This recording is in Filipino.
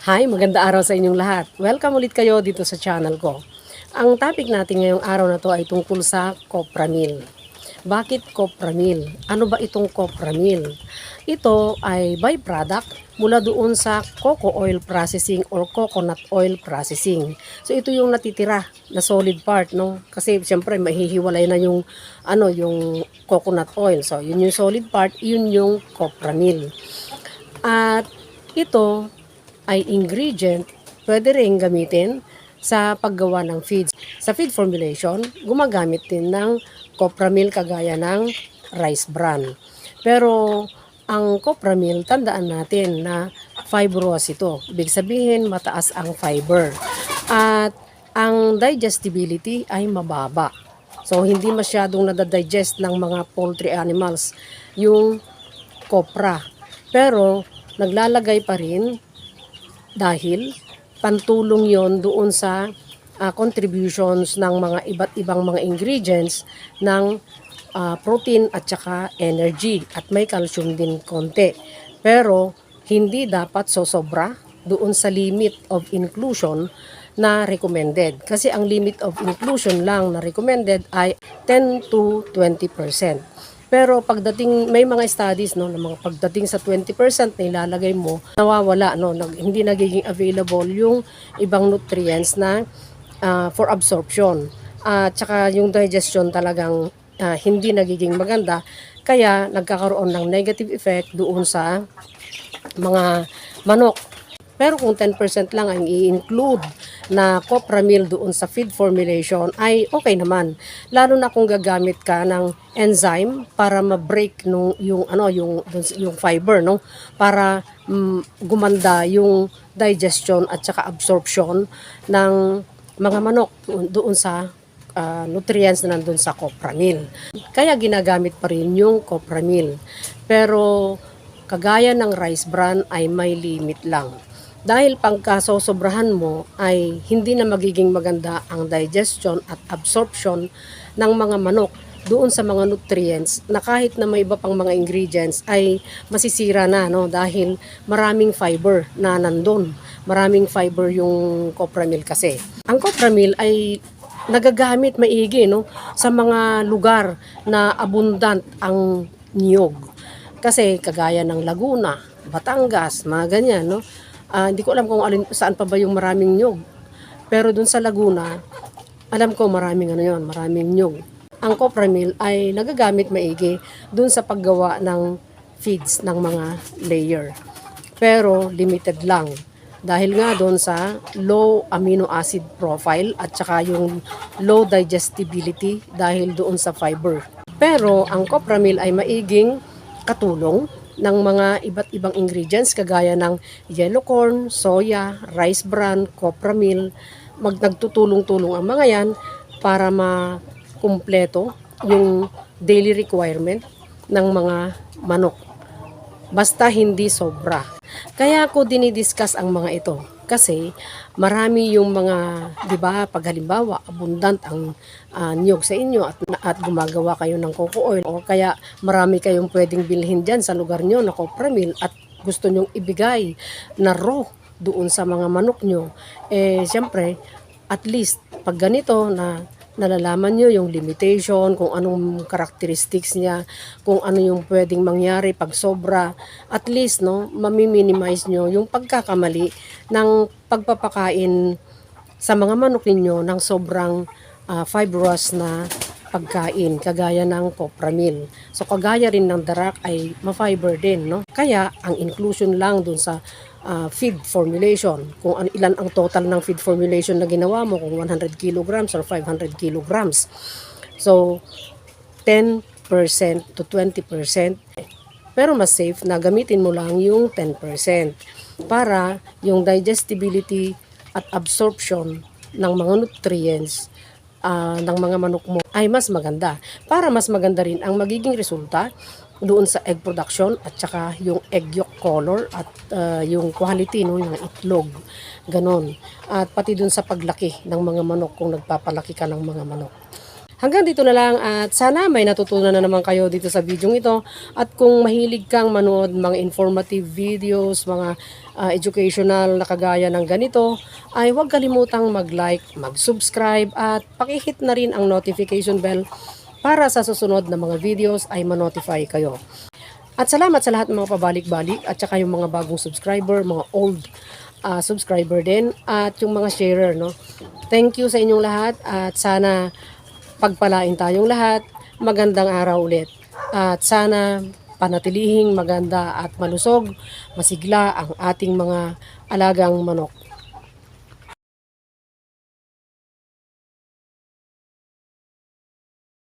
Hi, maganda araw sa inyong lahat. Welcome ulit kayo dito sa channel ko. Ang topic natin ngayong araw na to ay tungkol sa Copramil. Bakit Copramil? Ano ba itong Copramil? Ito ay byproduct mula doon sa coco oil processing or coconut oil processing. So ito yung natitira na solid part, no? Kasi siyempre mahihiwalay na yung ano, yung coconut oil. So yun yung solid part, yun yung Copramil. At ito ay ingredient pwede rin gamitin sa paggawa ng feeds. Sa feed formulation, gumagamit din ng copramil kagaya ng rice bran. Pero ang copramil, tandaan natin na fibrous ito. Ibig sabihin, mataas ang fiber. At ang digestibility ay mababa. So, hindi masyadong nadadigest ng mga poultry animals yung copra. Pero, naglalagay pa rin dahil pantulong yon doon sa ah, contributions ng mga iba't ibang mga ingredients ng ah, protein at saka energy at may calcium din konti. Pero hindi dapat sosobra doon sa limit of inclusion na recommended. Kasi ang limit of inclusion lang na recommended ay 10 to 20%. Pero pagdating may mga studies no na mga pagdating sa 20% na ilalagay mo nawawala no nag, hindi nagiging available yung ibang nutrients na ah, for absorption. At saka yung digestion talagang ah, hindi nagiging maganda kaya nagkakaroon ng negative effect doon sa mga manok. Pero kung 10% lang ang i-include na copramil doon sa feed formulation ay okay naman. Lalo na kung gagamit ka ng enzyme para ma-break nung yung ano yung yung fiber no para mm, gumanda yung digestion at saka absorption ng mga manok doon, doon sa ah, nutrients na nandun sa copramil. Kaya ginagamit pa rin yung copramil. Pero kagaya ng rice bran ay may limit lang. Dahil pagkasosobrahan mo ay hindi na magiging maganda ang digestion at absorption ng mga manok doon sa mga nutrients na kahit na may iba pang mga ingredients ay masisira na no dahil maraming fiber na nandun. Maraming fiber yung copramil kasi. Ang copramil ay nagagamit maigi no sa mga lugar na abundant ang niyog. Kasi kagaya ng Laguna, Batangas, mga ganyan no. Ah, hindi ko alam kung alin, saan pa ba yung maraming nyog. Pero dun sa Laguna, alam ko maraming ano yon, maraming nyog. Ang copramil ay nagagamit maigi dun sa paggawa ng feeds ng mga layer. Pero limited lang. Dahil nga doon sa low amino acid profile at saka yung low digestibility dahil doon sa fiber. Pero ang copramil ay maiging katulong ng mga iba't ibang ingredients kagaya ng yellow corn, soya, rice bran, copramil. Mag nagtutulong-tulong ang mga yan para makumpleto yung daily requirement ng mga manok. Basta hindi sobra. Kaya ako dinidiscuss ang mga ito kasi marami yung mga, 'di ba, pag halimbawa abundant ang ah, niyog sa inyo at at gumagawa kayo ng coco oil o kaya marami kayong pwedeng bilhin diyan sa lugar niyo na copramil at gusto nyong ibigay na raw doon sa mga manok nyo, eh siyempre, at least pag ganito na nalalaman nyo yung limitation, kung anong characteristics niya, kung ano yung pwedeng mangyari pag sobra, at least no, mamiminimize nyo yung pagkakamali ng pagpapakain sa mga manok ninyo ng sobrang ah, fibrous na pagkain, kagaya ng copramil. So kagaya rin ng darak ay ma-fiber din, no? Kaya ang inclusion lang dun sa ah, feed formulation, kung an- ilan ang total ng feed formulation na ginawa mo, kung 100 kilograms or 500 kilograms. So 10% to 20%. Pero mas safe na gamitin mo lang yung 10% para yung digestibility at absorption ng mga nutrients ah, ng mga manok mo ay mas maganda. Para mas maganda rin ang magiging resulta doon sa egg production at saka yung egg yolk color at ah, yung quality no, yung itlog. Ganon. At pati doon sa paglaki ng mga manok kung nagpapalaki ka ng mga manok. Hanggang dito na lang at sana may natutunan na naman kayo dito sa video ito. At kung mahilig kang manood mga informative videos, mga ah, educational na kagaya ng ganito, ay huwag kalimutang mag-like, mag-subscribe at pakihit na rin ang notification bell para sa susunod na mga videos ay manotify kayo. At salamat sa lahat ng mga pabalik-balik at saka yung mga bagong subscriber, mga old ah, subscriber din at yung mga sharer no. Thank you sa inyong lahat at sana pagpalain tayong lahat. Magandang araw ulit. At sana panatilihing maganda at malusog, masigla ang ating mga alagang manok.